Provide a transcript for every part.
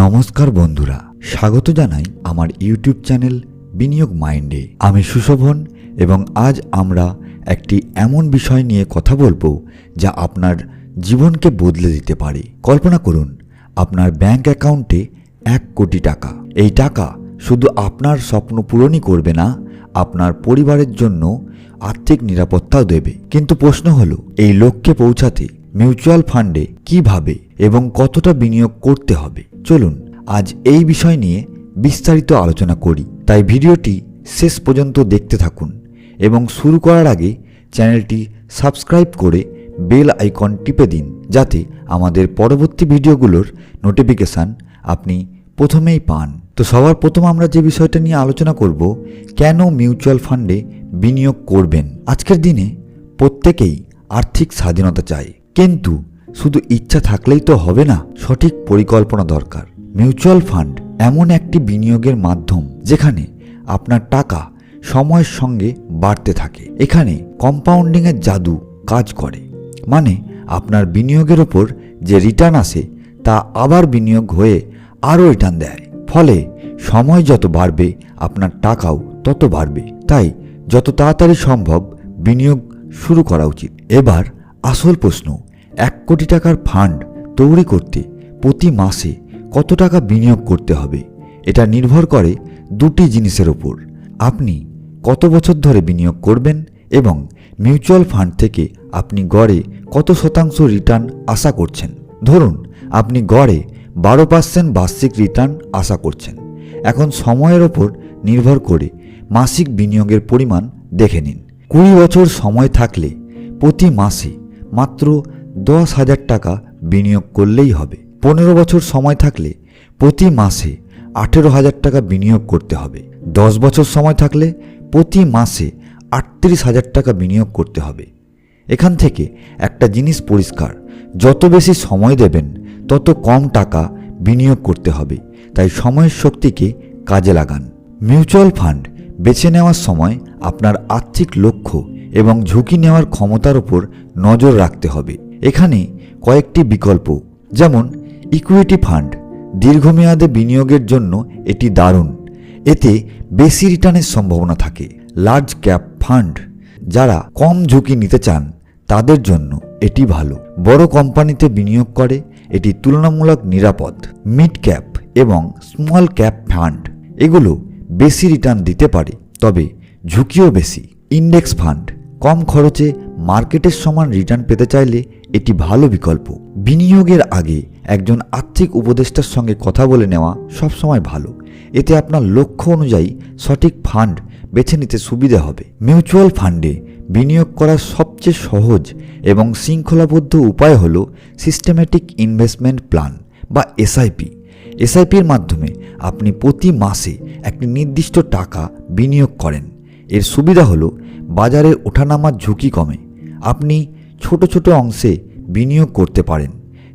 নমস্কার বন্ধুরা, স্বাগত জানাই আমার ইউটিউব চ্যানেল বিনিয়োগ মাইন্ডে। আমি সুশোভন এবং আজ আমরা একটি এমন বিষয় নিয়ে কথা বলব যা আপনার জীবনকে বদলে দিতে পারে। কল্পনা করুন, আপনার ব্যাংক অ্যাকাউন্টে এক কোটি টাকা। এই টাকা শুধু আপনার স্বপ্ন পূরণই করবে না, আপনার পরিবারের জন্য আর্থিক নিরাপত্তাও দেবে। কিন্তু প্রশ্ন হলো, এই লক্ষ্যে পৌঁছাতে মিউচুয়াল ফান্ডে কীভাবে এবং কতটা বিনিয়োগ করতে হবে? চলুন আজ এই বিষয় নিয়ে বিস্তারিত আলোচনা করি। তাই ভিডিওটি শেষ পর্যন্ত দেখতে থাকুন এবং শুরু করার আগে চ্যানেলটি সাবস্ক্রাইব করে বেল আইকন টিপে দিন, যাতে আমাদের পরবর্তী ভিডিওগুলোর নোটিফিকেশান আপনি প্রথমেই পান। তো সবার প্রথম আমরা যে বিষয়টা নিয়ে আলোচনা করব, কেন মিউচুয়াল ফান্ডে বিনিয়োগ করবেন? আজকের দিনে প্রত্যেকেই আর্থিক স্বাধীনতা চায়, কিন্তু শুধু ইচ্ছা থাকলেই তো হবে না, সঠিক পরিকল্পনা দরকার। মিউচুয়াল ফান্ড এমন একটি বিনিয়োগের মাধ্যম যেখানে আপনার টাকা সময়ের সঙ্গে বাড়তে থাকে। এখানে কম্পাউন্ডিংয়ের জাদু কাজ করে। মানে আপনার বিনিয়োগের ওপর যে রিটার্ন আসে, তা আবার বিনিয়োগ হয়ে আরও রিটার্ন দেয়। ফলে সময় যত বাড়বে, আপনার টাকাও তত বাড়বে। তাই যত তাড়াতাড়ি সম্ভব বিনিয়োগ শুরু করা উচিত। এবার আসল প্রশ্ন এক কোটি টাকার ফান্ড তৈরি করতে প্রতি মাসে কত টাকা বিনিয়োগ করতে হবে, এটা নির্ভর করে দুটি জিনিসের ওপর আপনি কত বছর ধরে বিনিয়োগ করবেন এবং মিউচুয়াল ফান্ড থেকে আপনি গড়ে কত শতাংশ রিটার্ন আশা করছেন? ধরুন, আপনি গড়ে বারো পার্সেন্ট বার্ষিক রিটার্ন আশা করছেন। এখন সময়ের ওপর নির্ভর করে মাসিক বিনিয়োগের পরিমাণ দেখে নিন। কুড়ি বছর সময় থাকলে প্রতি মাসে মাত্র দশ হাজার টাকা বিনিয়োগ করলেই হবে। পনেরো বছর সময় থাকলে প্রতি মাসে আঠেরো হাজার টাকা বিনিয়োগ করতে হবে। দশ বছর সময় থাকলে প্রতি মাসে আটত্রিশ হাজার টাকা বিনিয়োগ করতে হবে। এখান থেকে একটা জিনিস পরিষ্কার, যত বেশি সময় দেবেন, তত কম টাকা বিনিয়োগ করতে হবে। তাই সময়ের শক্তিকে কাজে লাগান। মিউচুয়াল ফান্ড বেছে নেওয়ার সময় আপনার আর্থিক লক্ষ্য এবং ঝুঁকি নেওয়ার ক্ষমতার উপর নজর রাখতে হবে। এখানে কয়েকটি বিকল্প, যেমন ইকুইটি ফান্ড দীর্ঘমেয়াদে বিনিয়োগের জন্য এটি দারুণ। এতে বেশি রিটার্নের সম্ভাবনা থাকে। লার্জ ক্যাপ ফান্ড যারা কম ঝুঁকি নিতে চান, তাদের জন্য এটি ভালো। বড় কোম্পানিতে বিনিয়োগ করে, এটি তুলনামূলক নিরাপদ। মিড ক্যাপ এবং স্মল ক্যাপ ফান্ড এগুলো বেশি রিটার্ন দিতে পারে, তবে ঝুঁকিও বেশি। ইন্ডেক্স ফান্ড কম খরচে মার্কেটের সমান রিটার্ন পেতে চাইলে এটি ভালো বিকল্প। বিনিয়োগের আগে একজন আর্থিক উপদেষ্টার সঙ্গে কথা বলে নেওয়া সবসময় ভালো। এতে আপনার লক্ষ্য অনুযায়ী সঠিক ফান্ড বেছে নিতে সুবিধে হবে। মিউচুয়াল ফান্ডে বিনিয়োগ করার সবচেয়ে সহজ এবং শৃঙ্খলাবদ্ধ উপায় হল সিস্টেম্যাটিক ইনভেস্টমেন্ট প্ল্যান বা এসআইপি এসআইপির মাধ্যমে আপনি প্রতি মাসে একটি নির্দিষ্ট টাকা বিনিয়োগ করেন। এর সুবিধা হলো বাজারের ওঠানামার ঝুঁকি কমে। আপনি ছোট ছোট অংশে বিনিয়োগ করতে পারেন।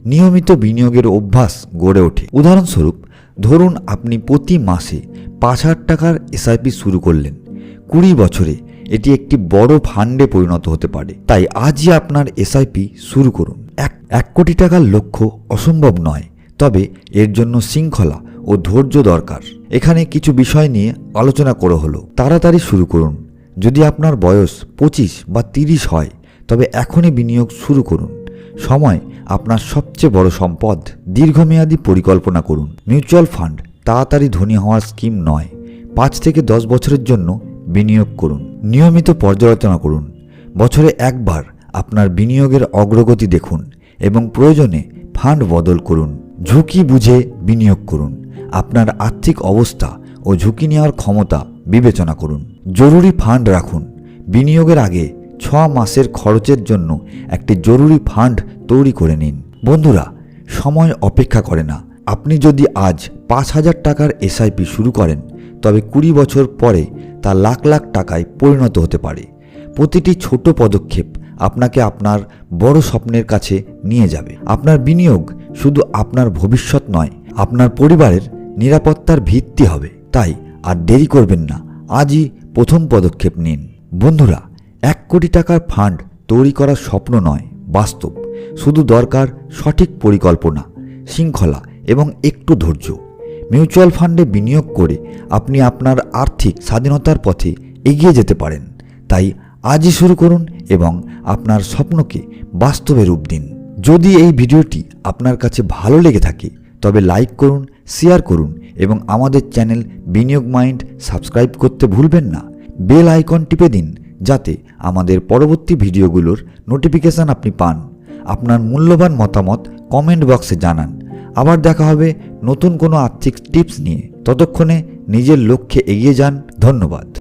নিয়মিত বিনিয়োগের অভ্যাস গড়ে ওঠে। উদাহরণস্বরূপ, ধরুন আপনি প্রতি মাসে পাঁচ হাজার টাকার এসআইপি শুরু করলেন। কুড়ি বছরে এটি একটি বড় ফান্ডে পরিণত হতে পারে। তাই আজই আপনার এসআইপি শুরু করুন। এক এক কোটি টাকার লক্ষ্য অসম্ভব নয়। তবে এর জন্য শৃঙ্খলা ও ধৈর্য দরকার। এখানে কিছু বিষয় নিয়ে আলোচনা করা হলো। তাড়াতাড়ি শুরু করুন। যদি আপনার বয়স পঁচিশ বা তিরিশ হয়, তবে এখনই বিনিয়োগ শুরু করুন। সময় আপনার সবচেয়ে বড় সম্পদ। দীর্ঘমেয়াদী পরিকল্পনা করুন। মিউচুয়াল ফান্ড তাড়াতাড়ি ধনী হওয়ার স্কিম নয়। পাঁচ থেকে দশ বছরের জন্য বিনিয়োগ করুন। নিয়মিত পর্যালোচনা করুন। বছরে একবার আপনার বিনিয়োগের অগ্রগতি দেখুন এবং প্রয়োজনে ফান্ড বদল করুন। ঝুঁকি বুঝে বিনিয়োগ করুন। আপনার আর্থিক অবস্থা ও ঝুঁকি নেওয়ার ক্ষমতা বিবেচনা করুন। জরুরি ফান্ড রাখুন। বিনিয়োগের আগে ছ মাসের খরচের জন্য একটি জরুরি ফান্ড তৈরি করে নিন। বন্ধুরা, সময় অপেক্ষা করে না। আপনি যদি আজ পাঁচ হাজার টাকার এসআইপি শুরু করেন, তবে কুড়ি বছর পরে তা লাখ লাখ টাকায় পরিণত হতে পারে। প্রতিটি ছোট পদক্ষেপ আপনাকে আপনার বড় স্বপ্নের কাছে নিয়ে যাবে। আপনার বিনিয়োগ শুধু আপনার ভবিষ্যৎ নয়, আপনার পরিবারের নিরাপত্তার ভিত্তি হবে। তাই আর দেরি করবেন না, আজই প্রথম পদক্ষেপ নিন। বন্ধুরা, এক কোটি টাকার ফান্ড তৈরি করার স্বপ্ন নয়, বাস্তব। শুধু দরকার সঠিক পরিকল্পনা, শৃঙ্খলা এবং একটু ধৈর্য। মিউচুয়াল ফান্ডে বিনিয়োগ করে আপনি আপনার আর্থিক স্বাধীনতার পথে এগিয়ে যেতে পারেন। তাই আজই শুরু করুন এবং আপনার স্বপ্নকে বাস্তবে রূপ দিন। যদি এই ভিডিওটি আপনার কাছে ভালো লেগে থাকে, তবে লাইক করুন, শেয়ার করুন এবং আমাদের চ্যানেল বিনিয়োগ মাইন্ড সাবস্ক্রাইব করতে ভুলবেন না। বেল আইকন টিপে দিন যাতে আমাদের পরবর্তী ভিডিওগুলোর নোটিফিকেশান আপনি পান। আপনার মূল্যবান মতামত কমেন্ট বক্সে জানান। আবার দেখা হবে নতুন কোনো আর্থিক টিপস নিয়ে। ততক্ষণে নিজের লক্ষ্যে এগিয়ে যান। ধন্যবাদ।